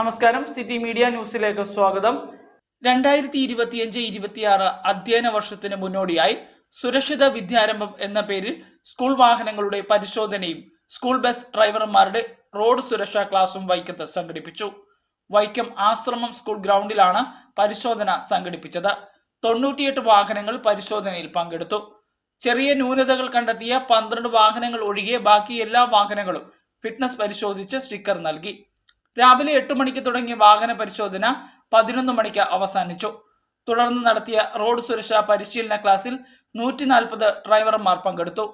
നമസ്കാരം. City media ന്യൂസിലേക്ക് സ്വാഗതം. രണ്ടായിരത്തി ഇരുപത്തിയഞ്ച് ഇരുപത്തിയാറ് അധ്യയന വർഷത്തിന് മുന്നോടിയായി സുരക്ഷിത വിദ്യാരംഭം എന്ന പേരിൽ സ്കൂൾ വാഹനങ്ങളുടെ പരിശോധനയും സ്കൂൾ ബസ് ഡ്രൈവർമാരുടെ റോഡ് സുരക്ഷാ ക്ലാസും വൈക്കത്ത് സംഘടിപ്പിച്ചു. വൈക്കം ആശ്രമം സ്കൂൾ ഗ്രൗണ്ടിലാണ് പരിശോധന സംഘടിപ്പിച്ചത്. തൊണ്ണൂറ്റിയെട്ട് വാഹനങ്ങൾ പരിശോധനയിൽ പങ്കെടുത്തു. ചെറിയ ന്യൂനതകൾ കണ്ടെത്തിയ പന്ത്രണ്ട് വാഹനങ്ങൾ ഒഴികെ ബാക്കി എല്ലാ വാഹനങ്ങളും ഫിറ്റ്നസ് പരിശോധിച്ച് സ്റ്റിക്കർ നൽകി. രാവിലെ എട്ട് മണിക്ക് തുടങ്ങിയ വാഹന പരിശോധന പതിനൊന്ന് മണിക്ക് അവസാനിച്ചു. തുടർന്ന് നടത്തിയ റോഡ് സുരക്ഷാ പരിശീലന ക്ലാസ്സിൽ നൂറ്റി നാൽപ്പത് ഡ്രൈവർമാർ പങ്കെടുത്തു.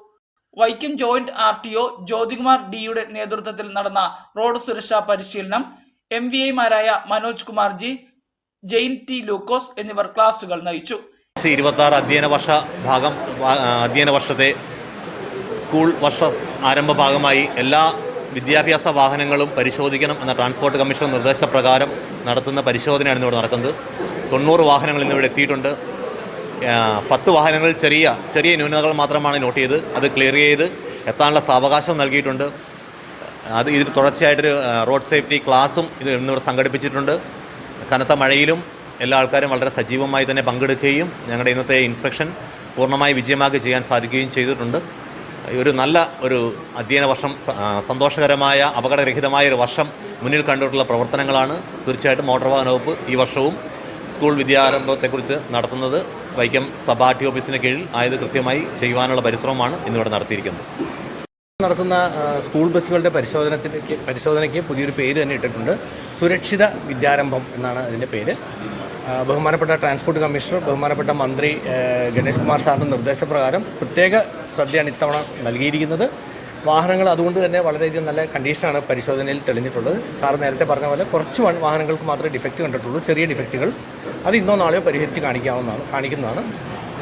Vaikom joint R T O Jyothikumar ഡിയുടെ നേതൃത്വത്തിൽ നടന്ന റോഡ് സുരക്ഷാ പരിശീലനം എം വി ഐമാരായ മനോജ് കുമാർ ജി ജെയിൻ ടി ലൂക്കോസ് എന്നിവർ ക്ലാസുകൾ നയിച്ചു. ഇരുപത്തി ആറ് അധ്യയന വർഷ ഭാഗം അധ്യയന വർഷത്തെ സ്കൂൾ വർഷ ആരംഭ ഭാഗമായി എല്ലാ വിദ്യാഭ്യാസ വാഹനങ്ങളും പരിശോധിക്കണം എന്ന ട്രാൻസ്പോർട്ട് കമ്മീഷൻ നിർദ്ദേശപ്രകാരം നടത്തുന്ന പരിശോധനയാണ് ഇന്നിവിടെ നടക്കുന്നത്. തൊണ്ണൂറ് വാഹനങ്ങൾ ഇന്നിവിടെ എത്തിയിട്ടുണ്ട്. പത്ത് വാഹനങ്ങൾ ചെറിയ ചെറിയ ന്യൂനതകൾ മാത്രമാണ് നോട്ട് ചെയ്ത് അത് ക്ലിയർ ചെയ്ത് എത്താനുള്ള സാവകാശം നൽകിയിട്ടുണ്ട്. അത് ഇതിൽ തുടർച്ചയായിട്ടൊരു റോഡ് സേഫ്റ്റി ക്ലാസ്സും ഇത് ഇന്നിവിടെ സംഘടിപ്പിച്ചിട്ടുണ്ട്. കനത്ത മഴയിലും എല്ലാ ആൾക്കാരും വളരെ സജീവമായി തന്നെ പങ്കെടുക്കുകയും ഞങ്ങളുടെ ഇന്നത്തെ ഇൻസ്പെക്ഷൻ പൂർണമായി വിജയമാക്കി ചെയ്യാൻ സാധിക്കുകയും ചെയ്തിട്ടുണ്ട്. ഒരു നല്ല ഒരു അധ്യയന വർഷം സന്തോഷകരമായ അപകടരഹിതമായ ഒരു വർഷം മുന്നിൽ കണ്ടിട്ടുള്ള പ്രവർത്തനങ്ങളാണ് തീർച്ചയായിട്ടും മോട്ടോർ വാഹന വകുപ്പ് ഈ വർഷവും സ്കൂൾ വിദ്യാരംഭത്തെക്കുറിച്ച് നടത്തുന്നത്. വൈക്കം സബ് ടി ഓഫീസിന് കീഴിൽ ആയത് കൃത്യമായി ചെയ്യുവാനുള്ള പരിശ്രമമാണ് ഇന്നിവിടെ നടത്തിയിരിക്കുന്നത്. നടത്തുന്ന സ്കൂൾ ബസ്സുകളുടെ പരിശോധനത്തിലേക്ക് പരിശോധനയ്ക്ക് പുതിയൊരു പേര് തന്നെ ഇട്ടിട്ടുണ്ട്. സുരക്ഷിത വിദ്യാരംഭം എന്നാണ് അതിന്റെ പേര്. ബഹുമാനപ്പെട്ട ട്രാൻസ്പോർട്ട് കമ്മീഷണർ ബഹുമാനപ്പെട്ട മന്ത്രി ഗണേഷ് കുമാർ സാറിന്റെ നിർദ്ദേശപ്രകാരം പ്രത്യേക ശ്രദ്ധയാണ് ഇത്തവണ നൽകിയിരിക്കുന്നത്. വാഹനങ്ങൾ അതുകൊണ്ട് തന്നെ വളരെയധികം നല്ല കണ്ടീഷനാണ് പരിശോധനയിൽ തെളിഞ്ഞിട്ടുള്ളത്. സാർ നേരത്തെ പറഞ്ഞ പോലെ കുറച്ച് വാഹനങ്ങൾക്ക് മാത്രമേ ഡിഫക്റ്റ് കണ്ടിട്ടുള്ളൂ ചെറിയ ഡിഫക്റ്റുകൾ. അത് ഇന്നോ നാളെയോ പരിഹരിച്ച് കാണിക്കാവുന്നതാണ് കാണിക്കുന്നതാണ്.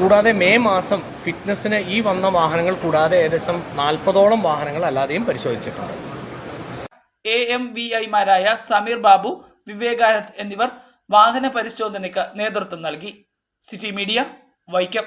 കൂടാതെ മെയ് മാസം ഫിറ്റ്നസ്സിന് ഈ വന്ന വാഹനങ്ങൾ കൂടാതെ ഏകദേശം നാൽപ്പതോളം വാഹനങ്ങൾ അല്ലാതെയും പരിശോധിച്ചിട്ടുണ്ട്. എ എം വി ഐമാരായ സമീർ ബാബു വിവേകാനന്ദ് എന്നിവർ വാഹന പരിശോധനയ്ക്ക് നേതൃത്വം നൽകി. City media Vaikom.